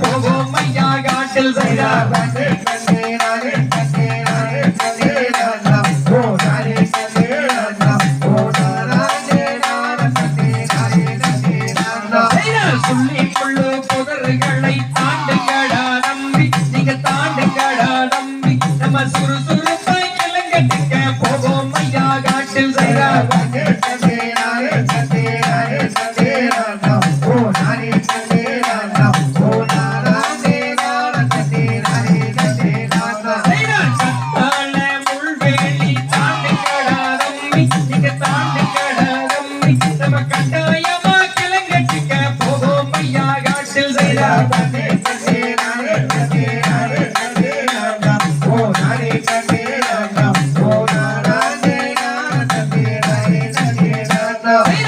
போகும் ஐயா காட்டில் செய்தார் சொல்லி கொள்ளு புதர்களை தாண்டுங்கடா நம்பி. நீங்க தாண்டுங்கடா நம்பி. நம்ம சுறுசுறுப்பை கிளங்கட்டுங்க போகும் ஐயா காட்டில் செய்தார் 하나.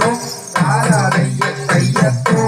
கையத்தோ காலாலைய கையத்தோ